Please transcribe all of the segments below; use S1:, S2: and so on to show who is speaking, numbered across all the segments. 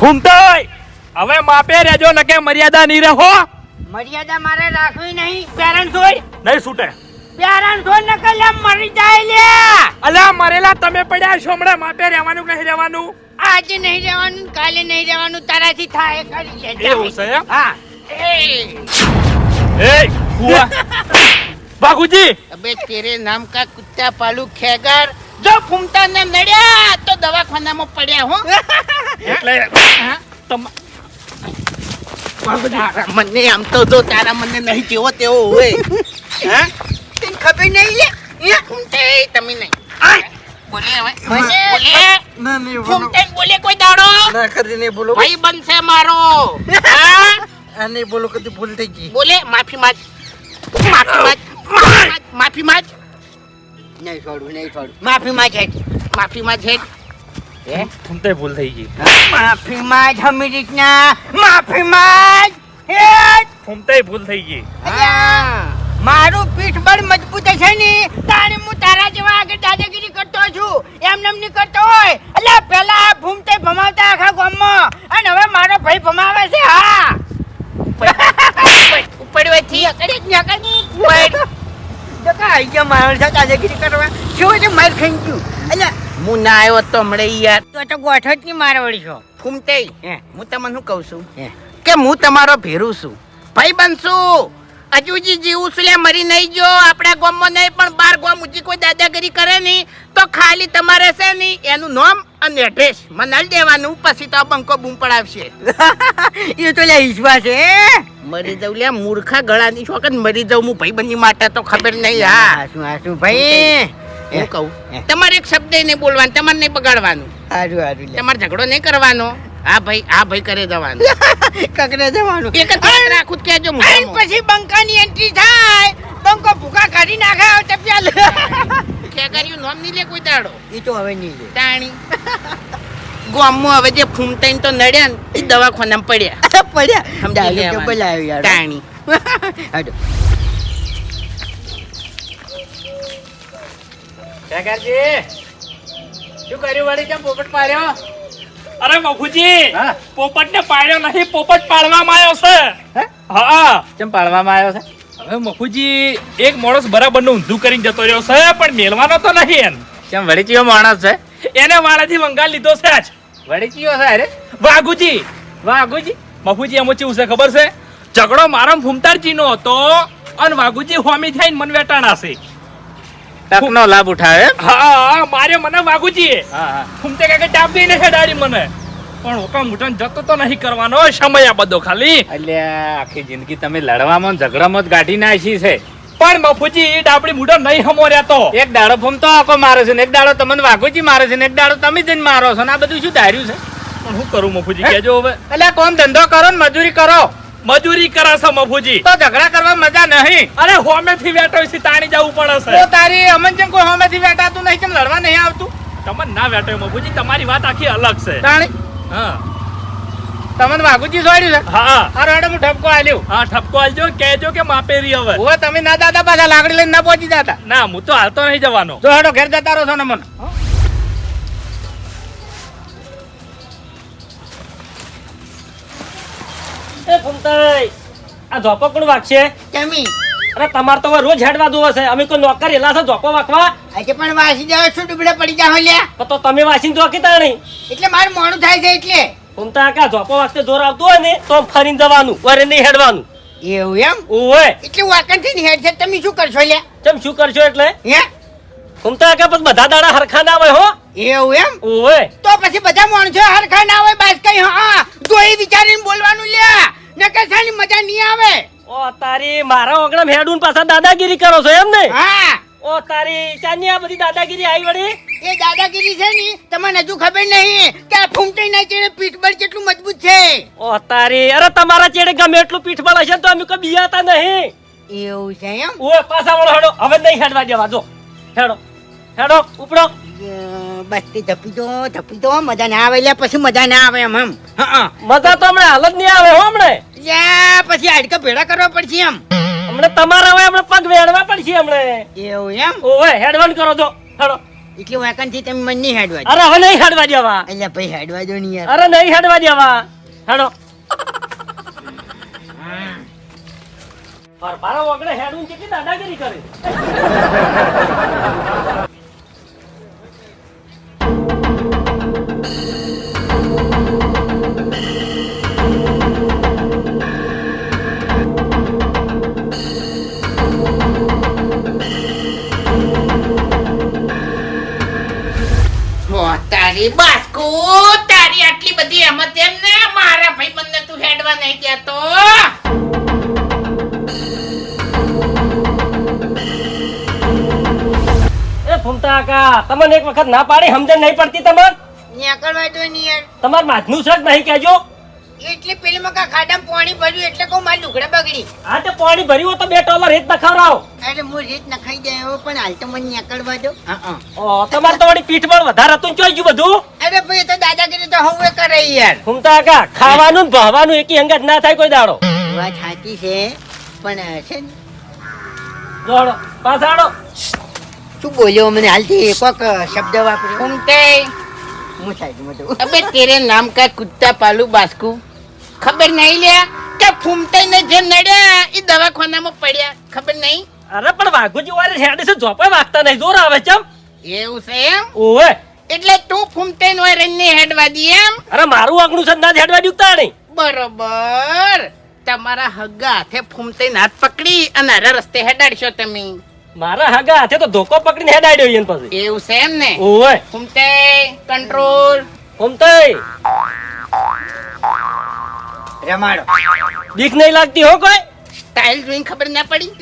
S1: ફૂમતાઈ હવે માપે રહેજો ને કે મર્યાદા નહીં રહો.
S2: મર્યાદા મારે રાખવી નહીં. પેરેન્ટ્સ હોય
S1: નહીં છૂટે.
S2: પેરેન્ટ્સ હોય ને કે મરી જાય લે.
S1: અલા મરેલા તમે પડ્યા છો હમણાં માપે રહેવાનું કે નહીં રહેવાનું?
S2: આજે નહીં રહેવાનું કાલે નહીં રહેવાનું તારાથી થાય કરી લેજે
S1: એવું છે
S2: હા. એ
S1: એ કુવા. બાગુજી.
S2: અબે તેરે નામ કા કુત્તા પાલુ ખેગર? જો ફૂમતા ને નડ્યા તો દવાખાનામાં પડ્યા હો.
S1: એટલે
S2: મને આમ તો જો તારા મને નહીં જેવો તેવો હોય. હા? તને ખબર નહીં લે? ફૂમતે તમે નહીં. બોલે હવે. બોલે. ફૂમતે બોલે કોઈ દાડો.
S3: ના કદી નહીં બોલો.
S2: ભાઈ બનશે મારો. હા?
S3: નહીં બોલો કદી ભૂલ થઈ ગઈ.
S2: બોલે માફી માંગ. માફી માંગ, માફી માંગ. નહીં છોડું નહીં છોડું માફી માં છે માફી માં
S1: છે ભૂલ થઈ ગઈ
S2: માફી માંગ હમી રીતના માફી માંગ હેઠ
S1: ફૂમતાઈ ભૂલ થઈ ગઈ
S2: મારું પીઠ બળ મજબૂત છે ને તારે હું તારા જેવા આગળ દાદાગીરી કરતો છું એમ નેમની કરતો હોય એટલે પેલા આ ભૂમતે ભમાવતા આખા ગામમાં અને હવે મારો ભાઈ ભમાવે છે હા ઉપડવેથી અકડે જ ને ગયા મારા સાથે દાદાગીરી કરવા શું છે માર ખાઈ ગયું એટલે હું ના આવ્યો તો યાર. તો તો ગોઠો જ નહીં મારો વળી છો. હું તમને શું કહું છું. કે હું તમારો ભેરું છું. ભાઈ બનશું હજુજી જીવું છું મરી નહીં જો આપણા ગામમાં નહીં પણ બાર ગામ ઉજી કોઈ દાદાગીરી કરે નહીં, તો ખાલી તમારે છે નહીં એનું નામ અને એડ્રેસ મને દેવાનું પછી તો બંકો બૂમ પડાવશે. એ તો લે ઈશ્વા છે મરી જાઉં લે મૂર્ખા ગળાની શોખન મરી જાઉં હું ભાઈ બની માટે તો ખબર નહીં હા. શું શું ભાઈ? હું કહું તમારે એક શબ્દ નહીં બોલવાનું તમારે નહીં બગાડવાનું.
S3: હારું હારું
S2: તમારે ઝઘડો નહીં કરવાનો. હા ભાઈ હા ભાઈ કરે જવાનું.
S3: કકરે જવાનું.
S2: એક જ રાખું જ કહેજો
S4: પછી બંકાની એન્ટ્રી થાય. બંકો ભૂકા કાઢી નાખે આવતે પેલ
S2: ખેગારીયું નામ નહીં લે કોઈ દાડો?
S3: એ તો હવે નહીં લે.
S2: તાણી. ગામમાં હવે જે ફૂમતાઈને તો નડ્યા ને એ દવાખાનામાં પડ્યા.
S3: પડ્યા.
S2: સમજી કે
S3: બોલાયો યાર
S2: તાણી.
S3: હારું.
S1: શું કર્યું? વળી કેમ પોપટ પાડ્યો? અરે
S3: બાપુજી
S1: પોપટ ને પાડ્યો નહીં પોપટ પાડવામાં આવ્યો છે.
S3: હા. કેમ પાડવામાં આવ્યો છે?
S1: હવે મફુજી એક માણસ બરાબરનું ઊંધું કરીને જતો રહ્યો છે પણ મેલવાનો તો નહીં એમ.
S3: કેમ વળી માણસ છે?
S1: એને વાળાથી વંગાલ લીધો છે આજ
S3: વળી છે અરે?
S1: વાઘુજી.
S3: વાઘુજી?
S1: મફુજી એમ ચેવું છે ખબર છે? ઝઘડો મારો ફૂમતારજી નો હતો અને વાઘુજી હોમી થઈને મન વેટાણા છે.
S3: તકનો લાભ ઉઠાવે
S1: હા મારે મને વાઘુજી.
S3: હા હા.
S1: ફૂમતે કાકે ડાબી છે ડાડી મને. પણ ઓકા મુઠન જતો તો નહીં કરવાનો. સમય આ બધો ખાલી.
S3: અલ્યા આખી જિંદગી તમે લડવામાં ઝઘડામાં જ ગાઢી નાખી છે.
S1: પણ મફુજી એ ડાબડી મુઢો નહીં હમો રહેતો
S3: એક દાડો ફૂમતો આખો મારે છે ને એક દાડો તમને વાઘુજી મારે છે ને એક દાડો તમે જઈને મારો છો ને આ બધું શું ધાર્યું છે?
S1: પણ હું કરું મફુજી કેજો હવે.
S3: એટલે કોમ ધંધો કરો ને મજૂરી કરો.
S1: મજૂરી કરાશે મફુજી
S3: તો ઝઘડા કરવા મજા નહીં.
S1: અરે હોમે થી વેટો છે તાણી જવું પડે
S3: તો તારી અમન જેમ કોઈ હોમેથી વેટાતું નહીં કેમ લડવા નહીં આવતું?
S1: તમને ના વેટો મફુજી તમારી વાત આખી અલગ છે.
S3: તાણી
S1: હા.
S3: તમને વાઘુજી સોડ્યું છે?
S1: હા
S3: હા. હેડો હું ઠપકો આલ્યો
S1: હા ઠપકો આલજો કેજો કે માપેરી હવે.
S3: ઓ તમે ના દાદા પાછા લાકડી લઈને ના પહોંચી જતા.
S1: ના હું તો હાલતો નહીં જવાનો.
S3: જો હેડો ઘેર જતા રહો છો ને મને.
S5: એ ફમતાઈ આ ધોપો કોણ વાગશે?
S2: જમી
S5: અરે તમારે તો હવે રોજ હેડવા દો હશે. અમે કોઈ નોકર એલા છે ધોપો વાકવા?
S2: આજે પણ વાસી જાવ છું ડુબડે પડી જાવ લ્યા?
S5: તો તમે વાસીને ધોકી તાણી
S2: એટલે મારું મોણું થાય છે એટલે.
S5: હું તો આકા ધોપો વાગતે જોર આવતો હોય ને તો ફરીને જવાનું વરે નહીં હેડવાનું.
S2: એવું એમ?
S5: ઓય
S2: એટલે વાકણથી હેડ છે. તમે શું કરશો લ્યા?
S5: તમે શું કરશો એટલે?
S2: હે?
S5: હું તો આકા પછી બધા દાડા હરખા ના હોય હો.
S2: એવું એમ?
S5: ઓય
S2: તો પછી બધા માણસો હરખા ના હોય બસ કઈ હા દોઈ વિચારીને બોલવાનું લ્યા. નકર સાની મજા નહીં આવે.
S5: ઓ તારી મારા ઓગણમ હેડું પાછા દાદાગીરી કરો છો એમ ને?
S2: હા.
S5: ઓ તારી ચાની આ બધી દાદાગીરી આવી વળી?
S2: એ દાદાગીરી છે ને તમને હજુ ખબર નહીં કે આ ફૂમતાઈ ના ચેડે પીઠબળ કેટલું મજબૂત છે.
S5: ઓ તારી અરે તમારા ચેડે ગમે એટલું પીઠ બળ હશે તો અમે કોઈ બીયાતા નહીં.
S2: એવું છે એમ?
S5: ઓ પાછા વળો હેડો. હવે નહીં હેડવા દેવા જો. હેડો હેડો ઉપડો.
S2: અ, બસ તે ધપી દો ધપી દો મજા ના આવે એટલે પછી મજા ના આવે એમ એમ. હા
S5: મજા તો હમણાં હાલત નહીં આવે હો હમણે.
S2: લ્યા પછી હાડકા ભેડા કરવા પડશે એમ.
S5: હમણે તમારા હવે હમણે પગ વેડવા પડશે હમણે.
S2: એવું એમ?
S5: ઓય હેડવાન કરો તો. હેડો.
S2: એટલે વાંકાણથી તમે મને નહીં હેડવા.
S5: અરે હવે નહીં હેડવા દેવા
S2: એટલે ભાઈ હેડવા દો નહીં યાર.
S5: અરે નહીં હેડવા દેવા હેડો. મારા વગડે હેડું કેટલી દાદાગીરી કરે.
S4: તારી બાસ્કુ તારી આટલી બધી એમત એમ ને મારા ભાઈબંધને તું હેડવા નહીં કહેતો
S5: એ ફૂમતા કાકા તમને એક વખત ના પાડી સમજણ નહીં પડતી તમાર?
S2: નીકળવા તો ને યાર.
S5: તમાર માથનું સજ નહીં કહેજો.
S2: એટલે પેલી મકા ખાડામાં પાણી ભર્યું એટલે કહું મારી લુગડા બગડી.
S5: આ તો પાણી ભર્યું તો બે ટોલર રેત નખાવરાવો
S2: એટલે હું રીત નખાઈ દે એવો પણ હાલ તો મને નીકળવા દો.
S5: ઓ તમારે તો વળી પીઠ પર વધારે હતું ચોઈ ગયું બધું?
S2: અરે ભાઈ એ તો દાદાગીરી તો હું કરે યાર.
S5: હું તો આકા ખાવાનું ને ભવાનું એકી અંગત ના થાય કોઈ દાડો.
S2: વાત સાચી છે પણ છે ને.
S5: જોડો પાછાડો.
S2: શું બોલ્યો મને હાલથી? કોક શબ્દ વાપર્યો.
S4: ઘૂમતે
S2: હું સાઈડમાં તો
S4: અબે તેરે નામ કા કુત્તા પાલુ બાસ્કુ. ખબર નહીં લે? કે ફૂમતે ને જે નડ્યા એ દવાખાનામાં પડ્યા. ખબર નહીં
S5: અરે પણ વાઘુજી વાળે હેડે છે જોપે વાગતા નહીં જોર આવે છે
S4: એવું છે એમ?
S5: ઓવે.
S4: એટલે તું ફૂમતે નો રહીને હેડવા દી એમ?
S5: અરે મારું વાગનું છે ના હેડવા દીધું નહીં
S4: બરોબર. તમારા હગા હાથે ફૂમતે હાથ પકડી અને અરે રસ્તે હેડાડશો તમે.
S5: મારા હગા હાથે તો ધોકો પકડીને હેડાડ્યો એને પછી.
S4: એવું છે એમ ને?
S5: ઓવે.
S4: ફૂમતે કંટ્રોલ
S5: ફૂમતે
S2: રમાડો.
S5: બીક નહીં લાગતી હો કોઈ?
S4: સ્ટાઇલ જોઈને ખબર ના પડી?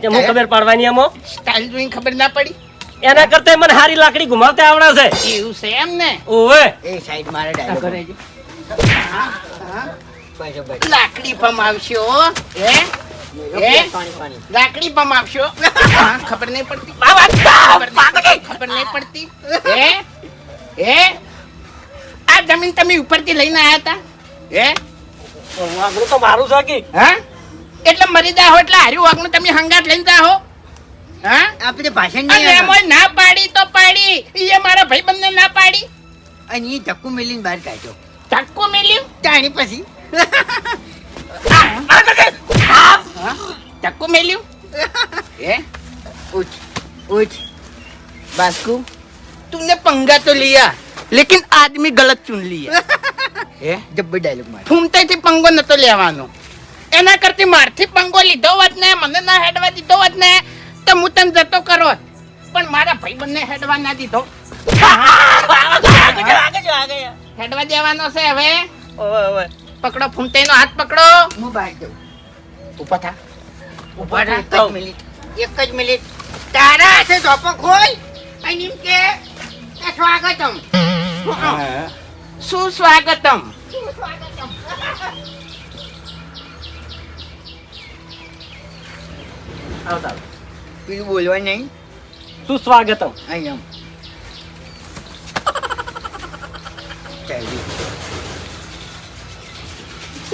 S5: કે હું ખબર પાડવાની આમાં
S4: સ્ટાઇલ જોઈને ખબર ના પડી?
S5: એના કરતા મને હારી લાકડી ઘુમાવતા આવડે છે
S4: એવું છે એમ ને?
S5: ઓવે.
S2: એ સાઈડ મારે ડાયલોગ બરોબર.
S4: લાકડી પમાવશો હે. હે?
S2: પાણી પાણી.
S4: લાકડી પમાવશો હા, ખબર નહીં પડતી. ખબર નહીં- નહીં પડતી. હે? હે? આ જમીન તમે ઉપરથી લઈને આયા હતા હે?
S5: વાગણું તો મારું છે કે?
S4: હા? એટલે મરી જાહો એટલે હાર્યું વાગણું તમે હંગાત લઈને જાઓ. હા?
S2: આપણે ભાષણ નહીં
S4: એમાં ના પાડી તો પાડી. એ મારા ભાઈ બંને ના પાડી.
S2: અને એ ધક્કુ મેલીને બહાર કાઢ્યો.
S4: ધક્કુ મેલ્યું?
S2: ટાણી પછી.
S4: ધક્કુ મેલ્યું? એ
S2: ઉઠ ઉઠ.
S4: બાસ્કુ તુમને પંગા તો લિયા લેકિન આદમી ગલત ચુન લિયા
S2: જબ્બર ડાયલોગ મારે.
S4: ફૂમતાથી પંગો નતો લેવાનો. એના કરતી મારથી પંગો લીધો હોત ને મને ના હેડવા દીધો હોત ને તો હું તને જતો કરો પણ મારા ભાઈબંધને હેડવા ના દીધો. હેડવા દેવાનો છે હવે. પકડો ફૂમતાઈનો હાથ પકડો.
S2: હું બહાર જાઉં.
S4: ઊભા થા.
S2: ઊભા થા. એક મિનિટ. એક જ મિનિટ. તારા હાથે ધોપો ખોલ. અને એમ કે કે સ્વાગતમ
S4: સુસ્વાગતમ.
S2: પેલું બોલવા નહીં.
S5: સુસ્વાગતમ.
S2: અહીં આમ.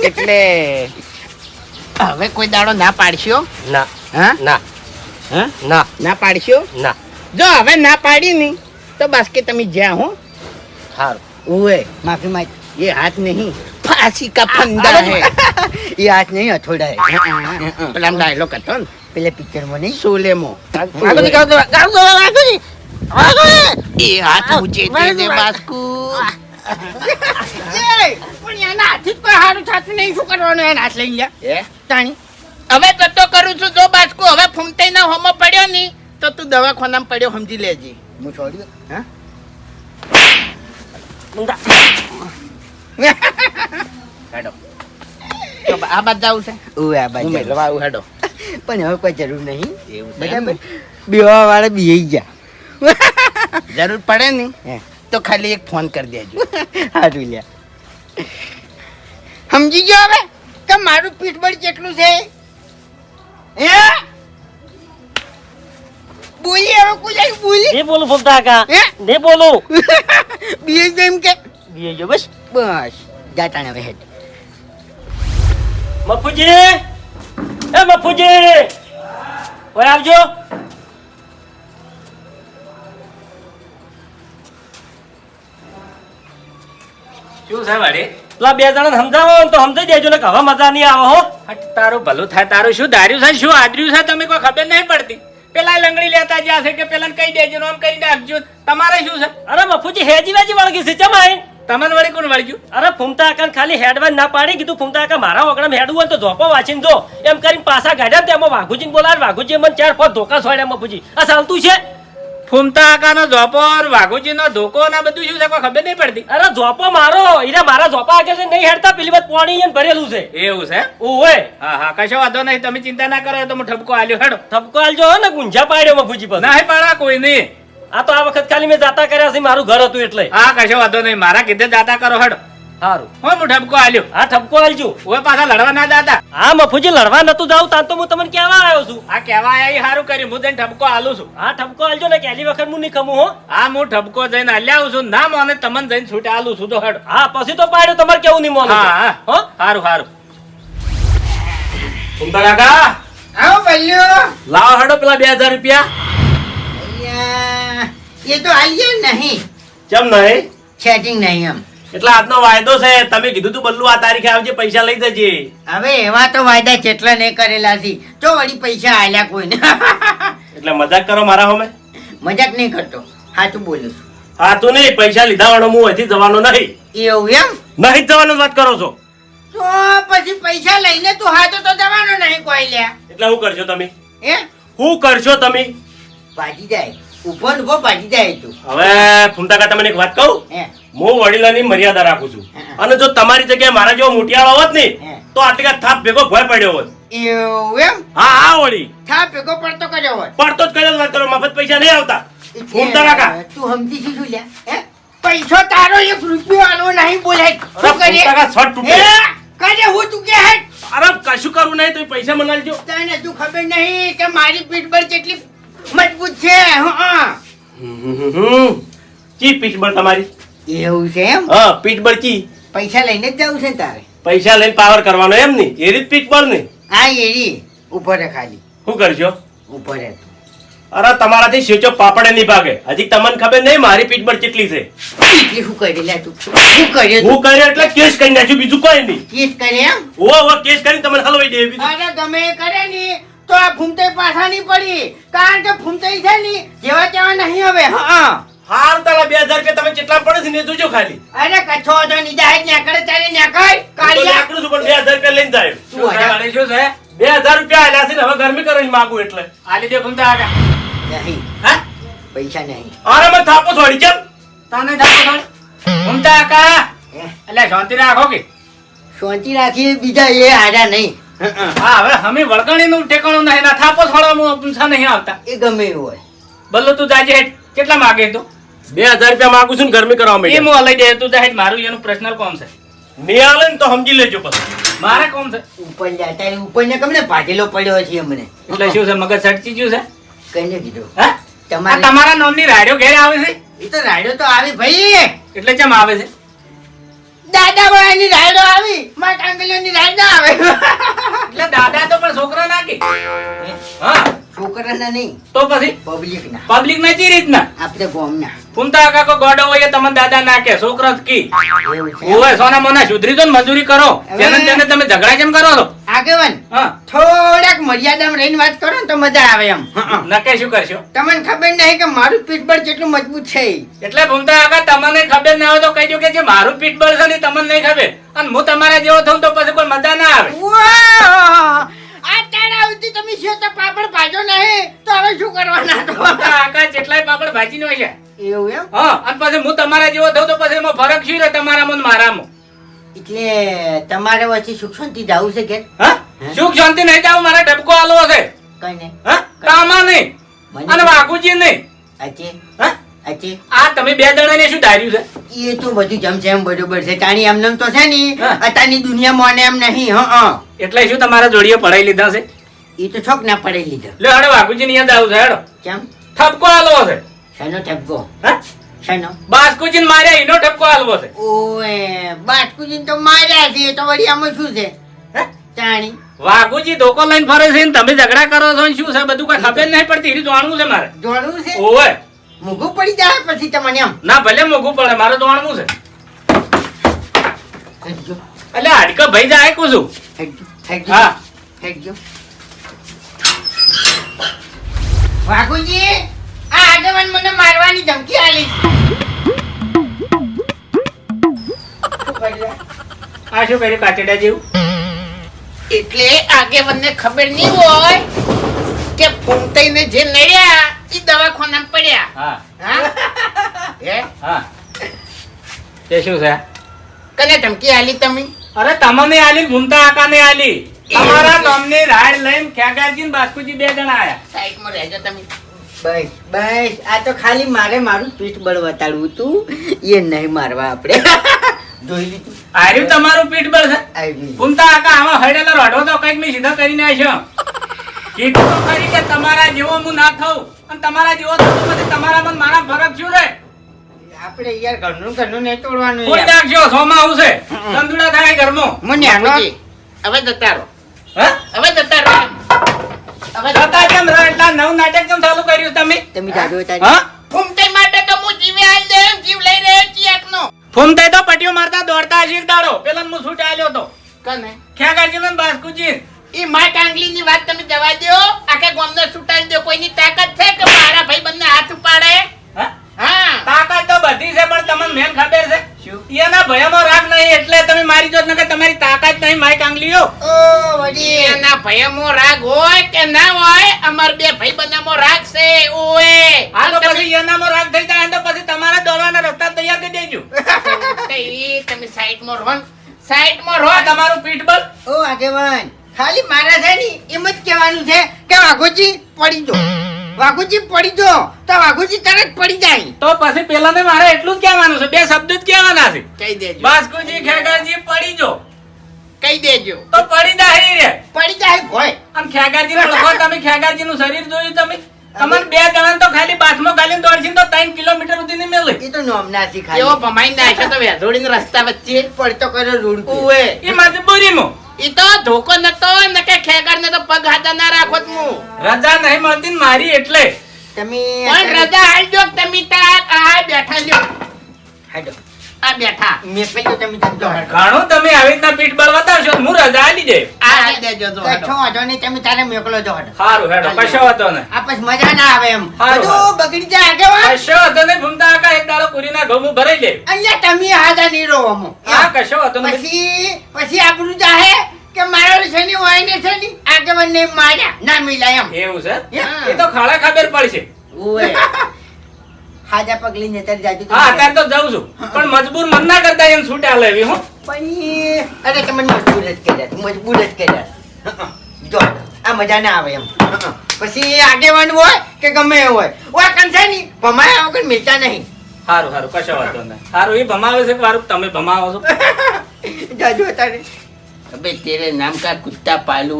S4: એટલે હવે કોઈ દાડો ના પાડશો?
S5: ના.
S4: હા?
S5: ના.
S4: હા?
S5: ના.
S4: ના પાડશો?
S5: ના.
S4: જો હવે ના પાડી નહીં તો બાસ્કે તમે જ્યાં હો.
S5: હારું.
S4: ઓએ
S2: માફી માંગ
S4: ये हाथ नहीं फांसी का फंदा है
S2: એ હાથ નહીં અથોડા હે.
S4: પેલા ડાયલોગ હતો ને
S2: પેલા પિક્ચરમાં નહીં
S4: શોલે મો
S2: વાગોજી, વાગોજી, વાગોજી, વાગોજી. વાગોજી.
S4: એ હાથ ઊંચે દે દે બાસ્કુ
S2: એ, પણ એના હાથથી જ કોઈ હારું થતું નહીં શું કરવાનું એના હાથ લઈ ગયા
S4: એ
S2: તાણી
S4: હવે જતો કરું છું જો બાસ્કુ હવે ફૂમતાઈ ના હોમો પડ્યો ની તો તું દવાખાનામાં પડ્યો સમજી લેજે
S2: હું છોડ્યું
S4: હા હેડો. આ બાદ જાવું છે?
S2: ઓય આ બાજુ
S4: મેળવા આવું હેડો
S2: પણ હવે કોઈ જરૂર નહીં. બરાબર? બેવા વાળા બી ગયા.
S4: જરૂર પડે ને? તો ખાલી એક ફોન કરી દેજો.
S2: હારું લ્યા. સમજી ગયો હવે કે મારું પીઠબળ કેટલું છે? હે? બોલી હવે કુજાઈ બોલી.
S5: ને બોલું ફૂમતા
S2: કા
S5: ને બોલું?
S2: બીએ જેમ કે?
S5: બીએ બસ.
S2: બસ જાટાણે વહેટ
S5: મફુજી! એ મફુજી! ઓય આવજો.
S3: શું છે વાડી?
S5: લા બે જણા સમજાવો તો સમજાઈ દેજો ને કવા મજા નહીં આવે
S3: તારું ભલું થાય તારું શું ધાર્યું છે શું આડર્યું છે? તમે કોઈ ખબર નહીં પડતી. પેલા લંગડી લેતા જ્યાં છે કે પેલા કહી દેજો આમ કહી નાખજો. તમારે શું છે?
S5: અરે મફુજી હેજી વેજી વળગી છે ચમાય
S3: તમને વળી કોણ વળગ્યું?
S5: અરે ફૂમતા આકાને ખાલી હેડવાન ના પાડી કીધું ફૂમતા આકા મારા વગડામાં હેડવું હોય તો ધોપો વાંચીને જો. એમ કરીને પાછા ગાડ્યા તેમાં વાઘુજીને બોલાવે વાઘુજી મને ચાર પાંચ ધોકા સોડ્યા મફુજી આ ચાલતું છે?
S3: ફૂમતા આકાનો ઝોપોર વાઘુજીનો ધોકો ને બધું શું છે? કોઈ ખબર નહીં પડતી?
S5: અરે જોપો મારો. ઈરા મારા જોપા આગે છે નહીં હેડતા પેલી વાત પોણી એને ભરેલું છે.
S3: એવું છે?
S5: ઓય
S3: હા હા કશો વાંધો નહીં. તમે ચિંતા ના કરો તો હું ઠપકો આલ્યો હેડો.
S5: ઠપકો આલજો ને ગુંજા પાડ્યો મફુજી પાસે.
S3: ના પાડા કોઈ નહીં.
S5: આ તો આ વખત ખાલી મેં જાતા કર્યા છે મારું ઘર હતું એટલે.
S3: હા કશો વાંધો નહીં. મારા કીધે જાતા કરો હેડો.
S5: સારું
S3: હો હું ઠપકો આલ્યો.
S5: આ ઠપકો આલજો.
S3: ઓય પાછા લડવા ના દાદા.
S5: હા મફુજી લડવા નતું જાવ તાન તો હું તમને કેવા આવ્યો છું.
S3: આ કેવા આયા સારું હારું કર્યું. હું તને ઠપકો આલું છું.
S5: હા ઠપકો આલજો ને કેલી વખત હું નહીં ખમું હો.
S3: હા હું ઠપકો જઈને આલ્યા આવું છું. ના મને તમને જઈને છૂટે આલું છું તો હડ.
S5: હા પછી તો પાડ્યો તમારે કેવું નહીં મોનું?
S3: હા હા.
S5: હો?
S3: હારું સારું ફૂમતા કાકા?
S2: આવો બલ્યો
S3: લાવો હેડો પેલા બે હજાર રૂપિયા.
S2: એ તો આલીએ નહીં.
S6: કેમ નહીં?
S2: ચેટિંગ નહીં એમ.
S6: એટલે આજનો વાયદો છે તમે કીધું તું બલ્લુ આ તારીખે આવજે પૈસા લઈ જજે.
S2: હવે એવા તો વાયદા કેટલા ને કરેલા છે. તો વળી પૈસા આલ્યા કોઈને.
S6: એટલે મજાક કરો મારા હોમે?
S2: મજાક નહીં કરતો. સાચું બોલું છું.
S6: હા તું નહીં પૈસા લીધા વાળો હું અહીંથી જવાનો નહીં.
S2: એવું એમ?
S6: નહીં જવાનો વાત કરો છો.
S2: તો પછી પૈસા લઈને તું હાથો તો જવાનો નહીં કોઈ લ્યા.
S6: એટલે શું કરશો તમે?
S2: હે?
S6: શું કરશો તમે?
S2: ભાજી જાય. ઉપર ઊભો ભાજી જાય તું.
S6: હવે ફૂમતાકા તમને એક વાત કહું?
S2: હે.
S6: હું વડીલોની મર્યાદા રાખું છું. અને જો તમારી જગ્યાએ મારા જેવો મોટિયાળો હોત ને તો આટલા થાપ ભેગો ભય પડ્યો હોત.
S2: એવું એમ?
S6: હા હા વળી.
S2: થાપ ભેગો પડતો કર્યો હોય
S6: પડતો જ કર્યો વાત કરો મફત પૈસા નહીં આવતા. ફૂમતા કાકા
S2: તું સમજી શું લ્યા હે? પૈસો તારો એક રૂપિયો આનો નહીં
S6: બોલે.
S2: શું કરીએ?
S6: કાકા શર્ટ તૂટે.
S2: કરે હું તું કે હે?
S6: અરે કશું કરવું નહીં તો પૈસા મને આલજો
S2: તને તું ખબર નહીં કે મારી પીઠ પર કેટલી મજબૂત છે હા.
S6: ચી પર તમારી?
S2: એવું છે એમ?
S6: હા પીઠબળ બળકી.
S2: પૈસા લઈને જ જવું છે તારે?
S6: પૈસા લઈને પાવર કરવાનો એમ નહીં. એ રીત પીઠબળ નહીં.
S2: હા એરી ઉપર ખાલી.
S6: શું કરશો
S2: ઉપર
S6: અરે તમારાથી શેચો પાપડે નહીં ભાગે. હજી તમને ખબર નહીં મારી પીઠબળ કેટલી છે.
S2: શું કરી લે તું? શું કર્યો
S6: હું કર્યો એટલે કેસ કરી નાખ્યું. બીજું કોઈ નહીં.
S2: કેસ કરે એમ?
S6: ઓ ઓ કેસ કરીને તમને હલવાઈ દે બીજું.
S2: અરે ગમે કરે ની તો આ ફૂમતે પાછા નહીં પડી. કારણ કે ફૂમતે છે ની જેવા તેવા નહીં હવે. હા.
S6: હાર તારા બે હજાર રૂપિયા તમે કેટલા પડે છે ને જોજો ખાલી.
S2: અરે કછો તો નીચે નેકડે ચાલે નેકડ
S6: હું તો
S2: કાળિયા.
S6: લાકડું છું પણ બે હજાર રૂપિયા લઈને જાય
S2: તું
S3: શું
S2: હરા.
S3: શું છે?
S6: બે હજાર રૂપિયા આલ્યા છે ને હવે ગરમી કરીને માગું એટલે.
S3: આલી દે ફૂમતા આગા
S2: નહીં.
S3: હા?
S2: પૈસા નહીં.
S6: અરે મને થાપો છોડી કેમ
S3: તને થાપો છોડ ફૂમતા કાકા
S2: હે?
S3: એટલે શાંતિ રાખો કે?
S2: શાંતિ રાખી બીજા એ હારા નહીં. હં,
S3: હવે અમે વળગણીનું ઠેકાણું નહીં ના થાપો છોડવા નું નહીં આવતા.
S2: એ ગમે એવું હોય.
S3: બલ્લો તું જાજે હેઠ. કેટલા માગે તું?
S6: બે હજાર રૂપિયા માંગુ છું ને ગરમી કરવા માટે.
S3: હું લઈ દે તું જા મારું એનું પર્સનલ કોમ છે.
S6: નિયાલે ને તો સમજી લેજો પછી.
S3: મારે કોમ છે.
S2: ઉપર જાતા ઉપર ને કમને ભાગેલો પડ્યો છે અમને?
S3: એટલે શું છે મગજ સટકી ગયું છે?
S2: કઈને કીધું?
S3: હા?
S2: તમારે
S3: તમારા નામની રાડ્યો ઘેર આવે છે?
S2: એ તો રાડ્યો તો આવી ભાઈ
S3: એટલે કેમ આવે છે?
S2: દાદા ભાઈની રાયડો આવી મારા કાંગલિયો ની ના આવે.
S3: એટલે દાદા તો પણ છોકરા નાખી. હા.
S2: છોકરાના નહીં
S3: તો પછી?
S2: પબ્લિક ના.
S3: પબ્લિક ના ચી રીતના?
S2: આપણે ગોમના.
S3: ફૂમતા કાકો ગોડો હોય એ તમને દાદા નાખે છોકરો કી.
S2: એવું
S3: સોના મોના સુધરી તો મજૂરી કરો. તેને ને તમે ઝઘડા કેમ કરો છો?
S2: આગેવાન થોડાક મર્યાદામાં રહીને વાત કરો ને તો મજા આવે એમ.
S3: નકે શું કરશો?
S2: તમને ખબર નહીં કે મારું પીઠબળ કેટલું મજબૂત છે.
S3: એટલે ભૂમતા કાકા તમને ખબર ના હોય તો કહી દો કે જે મારું પીઠ બળ છે ને તમને નહીં ખબર. અને હું તમારા જેવો થઉં તો પછી કોઈ મજા ના આવે!
S2: આ તારા તમે શું તો પાપડ ભાજો નહીં? તો હવે શું કરવાના તો?
S3: કાકા જેટલાય પાપડ ભાજી નો છે.
S2: એવું એમ?
S3: હા અને પછી હું તમારા જેવો થઉં તો પછી એમાં ફરક શું રહે તમારામાં ને મારામાં?
S2: એટલે તમારે વચ્ચે સુખ શાંતિ જાવું છે કે?
S3: હા? સુખ શાંતિ નહીં જાવ મારા ઠપકો આલો છે.
S2: કઈ નહીં.
S3: હા? કામા નહીં. અને વાઘુજી નહીં.
S2: અચે
S3: હા? આ તમે બે જણાને શું ધાર્યું છે?
S2: એ તો બધું બરોબર છે. તાણી એમને તો છે ને અત્યારની દુનિયામાં એમ નહીં હં હં.
S3: એટલે શું તમારા જોડીએ પડાઈ લીધા છે?
S2: એ તો છોક ના પડે લીધો.
S3: લે હડો વાઘુજી ની યાદ આવું છે હેડો.
S2: કેમ?
S3: ઠપકો આલવો છે.
S2: શાનો ઠપકો?
S3: હા?
S2: શાનો?
S3: બાસ્કુજી માર્યા એનો ઠપકો આલવો છે.
S2: ઓએ બાટકુજીને તો માર્યા છે તો વળી આમાં શું છે?
S3: હે?
S2: તાણી
S3: વાઘુજી ધોકો લઈને ફરે છે ને તમે ઝઘડા કરો છો ને શું છે? બધું કઈ ખબર નહીં પડતી એરી જાણવું છે મારે.
S2: જોડવું છે?
S3: ઓવે.
S2: મૂકવું પડી જાય પછી તમને એમ.
S3: ના ભલે મોઘું પડે મારે જાણવું છે. એટલે હાડકા ભાઈ જાય કું છું. હા.
S2: વાઘુજી આ આગેવાન મને મારવાની ધમકી આલી?
S3: આ શું કર્યું? કાચડા જેવું?
S4: એટલે આગેવાનને ખબર નહીં હોય કે ફૂમતાઈને જે નડ્યા એ દવાખાનામાં પડ્યા.
S3: હા.
S4: હા? હે?
S3: હા. તે શું છે?
S4: કને ધમકી આલી તમે?
S3: અરે તમને આલી ભૂમતા આકાને આલી તમારા નામની રાડ લઈને ખ્યાગારજી ને બાસ્કુજી બે જણા આયા.
S4: સાઈડમાં રહેજો તમે.
S2: બસ બસ. આ તો ખાલી મારે મારું પીઠ બળ વટાડવું તું. એ નહીં મારવા આપણે. જોઈ લીધું?
S3: આર્યું તમારું પીઠ બળ છે? ભૂમતા આકા આમાં હડેલો રડો તો કંઈક મેં સીધો કરીને આવ્યો કીધું તો ખરી કે તમારા જેવો હું ના થઉં અને તમારા જેવો થતો પછી તમારા મન મારા ફરક શું રે?
S2: આપણે યાર ઘરનું ઘરનું નહીં તોડવાનું
S3: કોઈ નાખજો સોમાં આવશે તંદુડા થાય ઘરમાં.
S2: મને આનો
S4: હવે જતા રહો હવે જતા રહો હવે
S3: જતા કેમ રહો? એટલા નવું નાટક કેમ ચાલુ કર્યું તમે?
S2: તમે જાદુ હતા
S3: હા?
S4: ફૂમતે માટે તો હું જીવે આલ દે જીવ લઈ રહ્યો છીએ એકનો.
S3: ફૂમતે તો પટીઓ મારતા દોડતા હશી દાડો. પેલા હું છૂટ આલ્યો તો.
S4: કને?
S3: ખ્યાગારજી ને બાસ્કુજી.
S4: ઈ માં કાંગલી ની વાત તમે જવા દો આખા ગામને છૂટાડી દો કોઈની તાકાત છે કે મારા ભાઈ બંને હાથ ઉપાડે?
S3: હા?
S4: હા.
S3: તાકાત તો બધી છે પણ તમને મેન ખબર છે
S2: શું?
S3: એના ભયમાં રાગ નહીં એટલે તમે મારી જોત નકર તમારી તાકાત નહીં માય કાંગલીઓ
S2: ઓ વડી
S4: એના ભયમાં રાગ હોય કે ના હોય અમાર બે ભાઈ બંનેમાં રાગ છે ઓએ.
S3: હા તો પછી એનામાં રાગ થઈ જાય તો પછી તમારા દોડવાના રસ્તા તૈયાર કરી દેજો.
S4: ઈ તમે સાઈડમાં રહો ને. સાઈડમાં રહો.
S3: તમારું પીઠ બળ
S2: ઓ આગેવાન. ખાલી મારા છે ને એમ જ કહેવાનું છે કે વાઘુજી પડી જો. વાઘુજી પડી જો તો વાઘુજી તરત પડી જાય.
S3: તો પછી પેલા ને મારે એટલું જ કહેવાનું છે બે શબ્દ જ કહેવાના છે.
S4: કહી દેજો.
S3: બાસ્કુજી ખેગારજી પડી જો.
S4: કહી દેજો.
S3: તો પડી જાય રે.
S2: પડી જાય ભોય.
S3: અને ખેગારજી નું લખો તમે ખેગારજી નું શરીર જોયું તમે તમને બે જણા તો ખાલી બાથમાં ગાલીને દોડશી તો ત્રણ કિલોમીટર સુધી ને મેલે
S2: એ તો નોમનાથી
S4: એવો
S2: ખાલી
S4: ભમાઈ નાખ્યો તો વેધોડીને રસ્તા વચ્ચે.
S2: પડતો કર્યો રોડ એ
S4: માથે
S3: એ મજબૂરીમાં
S4: ઈ તો ધોકો નતો ને કે ખેગર ને તો પગ હાથા ના રાખો હું
S3: રજા નહીં મળતી ને મારી એટલે.
S2: તમે
S4: પણ રજા હાલજો કે તમે તાર આ બેઠા લ્યો.
S2: હાડો
S4: આ બેઠા.
S2: મેં કહ્યું તમે હાડો
S3: ઘણું તમે આવી રીતના પીઠ બળ બતાવશો હું રજા આલી દે.
S4: આ દેજો તો
S2: કશો વાંધો નહીં તમે તારે મોકલો જો હટ
S3: સારું હેડો કશો હતો ને
S2: આ પછી મજા ના આવે એમ. બધું બગડી જાય આગેવાન
S3: કશો હતો ને ભૂમતા આકા એક દાડો પૂરીના ઘઉં ભરાઈ દે.
S2: અહીંયા તમે હાજા નહીં રહો અમો.
S3: હા કશો હતો ને
S2: પછી પછી આપણું જાહે કે મારો છે ને હોય ને છે ને આગેવાન ને માર્યા. ના મિલાય એમ.
S3: એવું છે? એ તો ખાડા ખબર પડશે.
S2: ઓએ હાજા પગલી ને ત્યારે જાજુ
S3: હા અત્યારે તો જાઉં છું. પણ મજબૂર મન ના કરતા એમ છૂટ લેવી હું.
S2: પણ અરે તમે મજબૂર જ કર્યા મજબૂર જ કર્યા. જો આ મજા ના આવે એમ. પછી એ આગેવાન હોય કે ગમે એ હોય? ઓય કંઠા ની ભમાયા વગર મિલતા નહીં?
S3: સારું સારું કશો વાંધો નહીં. સારું એ ભમાવે છે કે વારું? તમે ભમાવો છો?
S2: જાજુ અત્યારે
S4: અબે તેરે નામ કા કુત્તા પાલુ?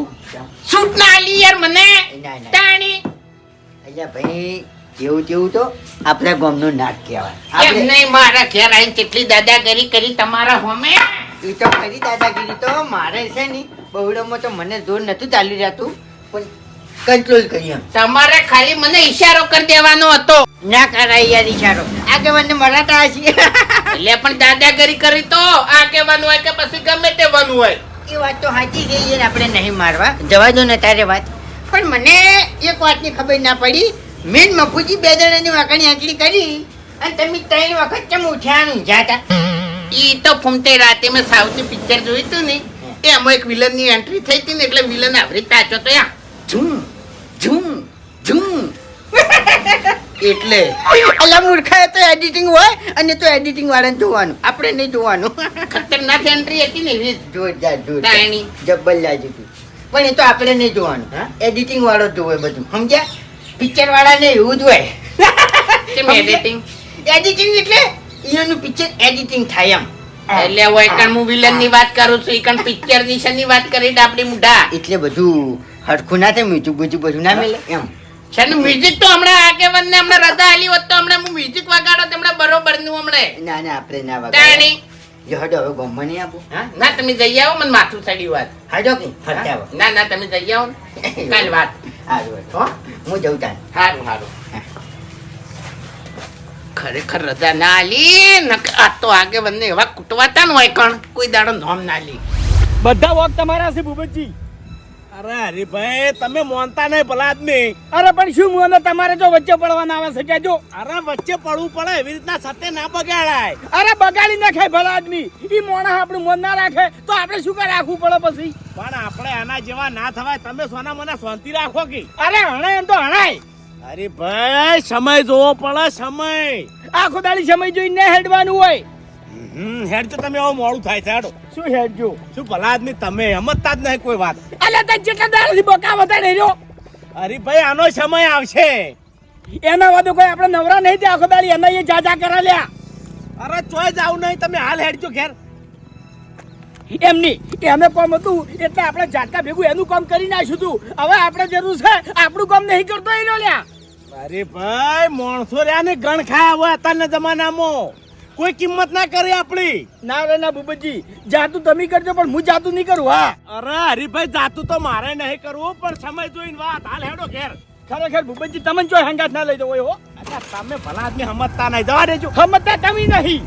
S4: છૂટ ના આલી યાર મને. તાણી.
S2: અલ્યા ભાઈ જેવું તેવું તો આપણા ગામનું નાક કહેવાય. આપણે
S4: નહીં મારા ઘેર આવીને કેટલી દાદાગીરી કરી તમારા હોમે?
S2: એ તો ખરી દાદાગીરી તો મારે છે ને બહુડામાં તો મને જોર નતું ચાલી રહેતું પણ કંટ્રોલ કરી એમ.
S4: તમારે ખાલી મને ઈશારો કરી દેવાનો હતો.
S2: ના કરાય યાર ઈશારો. આગેવાનને મરાતા હશે.
S4: એટલે પણ દાદાગીરી કરી તો આ કહેવાનું હોય કે પછી ગમે તે બનવું હોય?
S2: એ વાત તો સાચી ગઈ યાર આપણે નહીં મારવા. જવા દો ને તારે વાત. પણ મને એક વાતની ખબર ના પડી. મેન મફુજી બે જણાની વાકણી આટલી કરી અને તમે ત્રણ વખત કેમ ઉઠ્યાનું? જાતા
S4: ઈ તો ફૂમતે રાતે મેં સાઉથની પિક્ચર જોઈ હતું ને એમાં એક વિલનની એન્ટ્રી થઈ હતી ને એટલે વિલન આવરી તાચો તો યા. Zoom zoom zoom. એટલે
S2: અલા મૂર્ખા તો એડિટિંગ હોય અને તો એડિટિંગ વાળાને જોવાનું. આપણે નહીં જોવાનું.
S4: ખતરનાક એન્ટ્રી હતી ને એવી.
S2: જોરદાર જોરદાર. જબ્બર લાજી પણ એ તો આપણે નહીં જોવાનું. એડિટિંગ વાળો જોવે બધું. સમજ્યા? પિક્ચર વાળાને એવું જ હોય.
S4: કેમ એડિટિંગ
S2: એડિટિંગ એટલે એનું પિક્ચર એડિટિંગ થાય એમ.
S4: એટલે હવે એકણ હું વિલનની વાત કરું છું એકણ કણ પિક્ચરની વાત કરી આપણી મુઢા.
S2: એટલે બધું હરખું ના થાય મ્યુઝિક બીજું બધું ના મિલે એમ.
S4: છે ને મ્યુઝિક તો હમણાં આગેવાન ને હમણાં રજા આલી હોત તો હમણાં હું મ્યુઝિક વગાડો તો હમણાં બરોબરનું હમણાં.
S2: ના ના આપણે ના વગાડો જો હવે ગમવા નહીં આપું.
S4: ના તમે જઈ આવો મને માથું ચડ્યું વાત.
S2: હડો કે ફરતા આવો.
S4: ના ના તમે જઈ આવો કાલ વાત.
S2: સારું હો હું જઉં તાન
S4: સારું સારું ખરેખર રજા ના આલી આ તો આગે બંને એવા કૂટવાતા ન હોય કણ કોઈ દાડો નોમ ના લી
S7: બધા વોક તમારા છે ભૂપતજી
S6: અરે હરીભાઈ તમે મોનતા નહીં ભલા આદમી.
S7: અરે પણ શું મને? તમારે જો વચ્ચે પડવાના આવે છે કેજો
S6: અરે વચ્ચે પડવું પડે એવી રીતના સત્ય ના બગાડાય.
S7: અરે બગાડી નાખે ભલા આદમી. ઈ મોણા આપણું મન ના રાખે તો આપણે શું કરે રાખવું પડે પછી?
S6: પણ આપણે આના જેવા ના થવાય તમે સોના મને શાંતિ રાખો કે?
S7: અરે હણાય એમ તો હણાય.
S6: અરે ભાઈ સમય જોવો પડે સમય.
S7: આખો દાડી સમય જોઈને હેડવાનું હોય.
S6: હમ હેડ તો તમે આવો મોડું થાય છે હેડો.
S7: શું હેડજો
S6: શું ભલા આદમી તમે સમજતા જ નહીં કોઈ વાત.
S7: અલે તે જેટલા દાડાથી બકા વધારે રહ્યો.
S6: અરે ભાઈ આનો સમય આવશે.
S7: એના વાદો કોઈ આપણે નવરા નહીં ત્યાં આખો દાડી એના એ જા જા કરા લ્યા.
S6: અરે ચોય જાવ નહીં તમે હાલ હેડજો ઘેર.
S7: એમની એને કામ હતું એટલે આપણે જાતા ભેગું એનું કામ કરી નાખ્યું હતું. હવે આપણે જરૂર છે આપણું કામ નહીં કરતો એ લ્યા.
S6: અરે ભાઈ માણસો રહ્યા ને ગણ ખાયા હોય અત્યારના જમાનામાં. કોઈ કિંમત ના કરે આપણી.
S7: ના રે ના બુબજી જાતું તમે કરજો પણ હું જાતું નહીં કરું હા.
S6: અરે હરીભાઈ જાતું તો મારે નહીં કરવું પણ સમય જોઈને વાત. હાલ હેડો ઘેર.
S7: ખરેખર ભૂપેનજી તમને જો હંગાત ના લઈ જવો હો.
S6: અચ્છા તમે ભલા આદમી સમજતા નહીં. જવા દેજો.
S7: સમજતા તમે નહીં.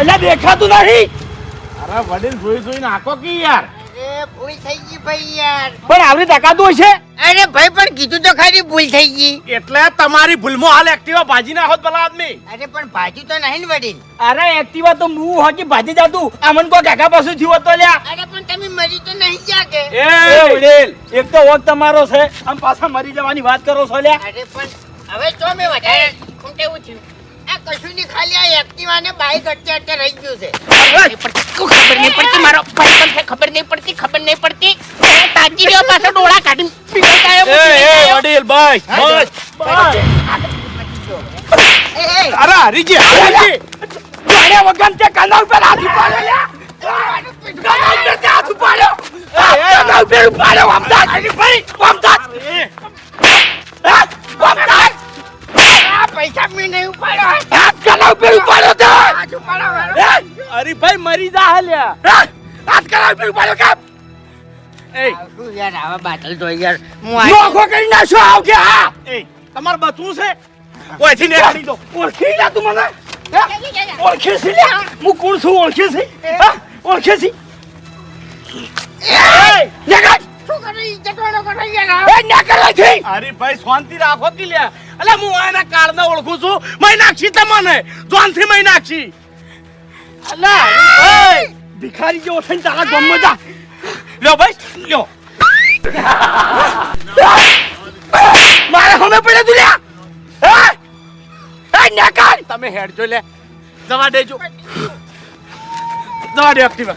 S7: એટલે દેખાતું નહીં.
S6: વડીલ જોઈ જોઈને આખો કી યાર?
S2: અરે ભૂલ થઈ ગઈ ભાઈ યાર.
S7: પણ
S2: અરે ભાઈ કીધું તો ખરી ભૂલ થઈ ગઈ.
S6: એટલે તમારી ભૂલમાં હાલ એક્ટિવા ભાજી નાખો ભલા આદમી.
S2: અરે પણ ભાજી તો નહીં વડીલ.
S7: અરે એક્ટિવા તો હું હોકી ભાજી જાતું. આમન કોઈ કાકા પાછું હતો લ્યા.
S2: અરે પણ તમે મરી તો નહીં કે
S7: એ વડીલ એક તો વખત તમારો છે આમ પાછા મરી જવાની વાત કરો છો લ્યા.
S2: અરે પણ હવે તો મેં વધારે ખૂંટેવું થયું આ કશું નહીં ખાલી આ એક્ટિવા ને બાઈક અત્યારે રહી ગયું છે.
S4: ખબર નહીં પડતી? મારો પણ છે, ખબર નહીં પડતી? ખબર નહીં પડતી? એ તાજી રહ્યો પાછો ડોળા કાઢી પીવડાયો, પીવડાયો.
S6: વડીલ ભાઈ
S2: એ, એ,
S6: અરે હરીજી હરીજી.
S7: જોડે વગર તે કાના ઉપર હાથ ઉપાડ્યો લ્યા. કાના ઉપર તે હાથ ઉપાડ્યો. કાના ઉપર ઉપાડ્યો અમદાદ ભાઈ. અમદાદ અમદાદ
S2: આ પૈસા મેં નહીં
S7: હાથ તે.
S2: હાથ ઉપાડો
S6: મરી જા હાલ્યા
S7: હાથ
S2: યાર આવા બાટલ તો યાર. હું
S7: નોખો કરી નાખશો આવ કે હા.
S6: એ તમારે બચવું છે? ઓયથી ને કાઢી દો.
S7: ઓળખી જા તું મને? ઓળખે છે લ્યા હું. કોણ છું ઓળખે છે? ઓળખે છે? એ.
S2: શું કરો? ઇજ્જત ગયા એ ના
S7: કરવા નીકળ અરે
S6: ભાઈ શાંતિ રાખો કે લે અલે હું આના કારણે ઓળખું છું. નાખશી તમને. જોનથી નાખશી
S7: અલા હરીભાઈ, ભિખારી જેવો થઈને તારા ગમ જા.
S6: લ્યો ભાઈ લ્યો.
S7: મારે હમે પડે તું લ્યા. હે? એ નીકળ
S6: તમે હેડજો લે જવા દેજો. જવા દે એક્ટિવા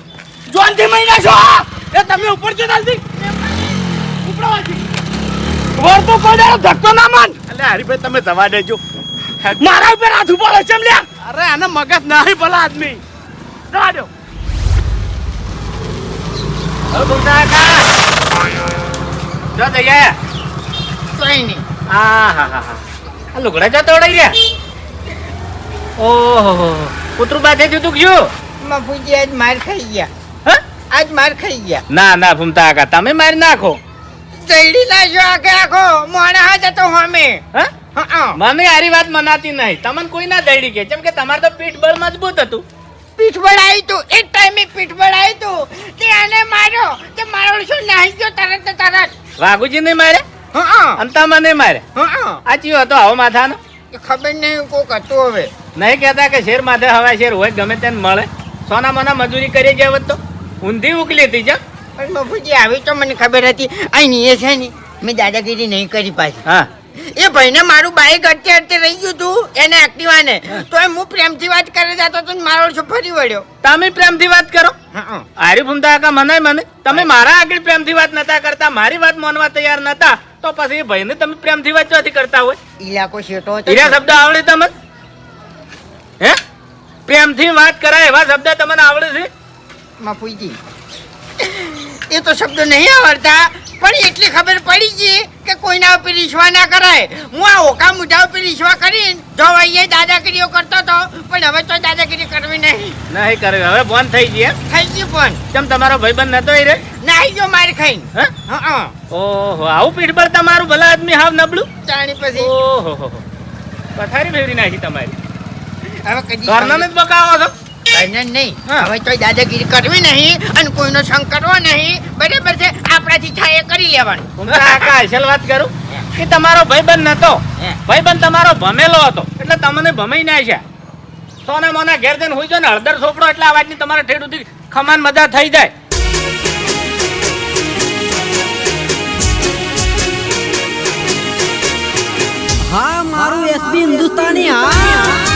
S7: જોનથી મહિના છો હા?
S6: એ તમે ઉપર જો જલ્દી
S7: વર તો કોઈ દાડો ધક્કો ના માન.
S6: અલે હરીભાઈ તમે જવા દેજો.
S7: મારા ઉપર હાથ ઉપાડો છે એમ લ્યા.
S6: અરે આને મગજ નહીં ભલા આદમી. જવા દો.
S3: જો તૈયાર
S2: કોઈ નહીં.
S3: હા હા હા હા. આ લુગડા જતો તોડાઈ રહ્યા ઓહો કૂતરું બાજે જુતું ગયું?
S2: મફુજી આજ માર ખાઈ ગયા.
S3: હા?
S2: આજ માર ખાઈ ગયા.
S3: ના ના ભૂમતા કાકા તમે મારી નાખો.
S2: દઈડી નાખ્યો આખે આખો મોણા હા જતો હમે
S3: હા?
S2: હા
S3: મને આરી વાત મનાતી નહીં. તમને કોઈ ના દઈડી કે. જેમ કે તમારે તો પીઠ બળ મજબૂત હતું.
S2: પીઠ બળ આવી તું. એક ટાઈમે પીઠ બળ આવી તું. તે આને માર્યો. તે મારો શું નાહી ગયો તરત તરત?
S3: વાઘુજી ને મારે
S2: હા
S3: અને તમને મારે
S2: હા
S3: આ ચિયો હતો આવો માથાનો.
S2: ખબર નહીં કોક હતું હવે.
S3: નહીં કહેતા કે શેર માથે હવા શેર હોય ગમે તેને મળે. સોના મોના મજૂરી કરી જાય તો? ઊંધી ઉકલી હતી જા
S2: પણ મફુજી આવી તો મને ખબર હતી. અહીં એ છે ને મેં દાદાગીરી નહીં કરી પાછી.
S3: હા.
S2: એ ભાઈને મારું બાઈક અડતે અડતે રહી ગયું તું એને એક્ટિવાને તો હું. પ્રેમથી વાત કરે જતો તો મારો છો ફરી વળ્યો.
S3: તમે પ્રેમથી વાત કરો?
S2: હા.
S3: આરી ભૂમતા કાકા મને મને. તમે મારા આગળ પ્રેમથી વાત નતા કરતા મારી વાત માનવા તૈયાર નતા. તો પછી એ ભાઈને તમે પ્રેમથી વાત ચોથી કરતા હોય?
S2: ઇલાકો શેટો હતો
S3: શબ્દ આવડે તમને? હે? પ્રેમથી વાત કરાય એવા શબ્દ તમને આવડે છે?
S2: મફુજી એ તો શબ્દો નહીં આવડતા. પણ એટલી ખબર પડી ગઈ કે કોઈના ઉપર ઈશ્વા ના કરાય. હું આ ઓકા મુઢા ઉપર ઈશ્વા કરીને જો અહીંયા દાદાગીરીઓ કરતો તો પણ હવે તો દાદાગીરી કરવી નહીં.
S3: નહીં કરે હવે બંધ થઈ ગઈ?
S2: થઈ ગયું પણ
S3: કેમ તમારો ભાઈબંધ નતો એ રે?
S2: નાહી ગયો માર ખાઈને.
S3: હા?
S2: હા
S3: ઓહો આવું પીઠબળ તમારું ભલા આદમી હાવ નબળું?
S2: ચાણી પછી.
S3: ઓહો. પથારી ફેરવી નાખી તમારી.
S2: હવે કદી
S3: ઘરના જ બકાવો છો?
S2: કઈને નહીં.
S3: હા.
S2: હવે તો દાદાગીરી કરવી નહીં અને કોઈનો સંગ કરવો નહીં. બરાબર છે? આપણાથી થાય એ કરી લેવાનું.
S3: હું તો કાકા અસલ વાત કરું? કે તમારો ભાઈબંધ નતો. ભાઈબંધ તમારો ભમેલો હતો. એટલે તમને ભમાઈ ના છે. સોના મોના ઘેર જઈને હુઈ જો ને હળદર સોપડો એટલે અવાજની તમારે ઠેડુથી સુધી ખમાન મજા થઈ જાય.
S8: હા મારું એસબી હિન્દુસ્તાની હા.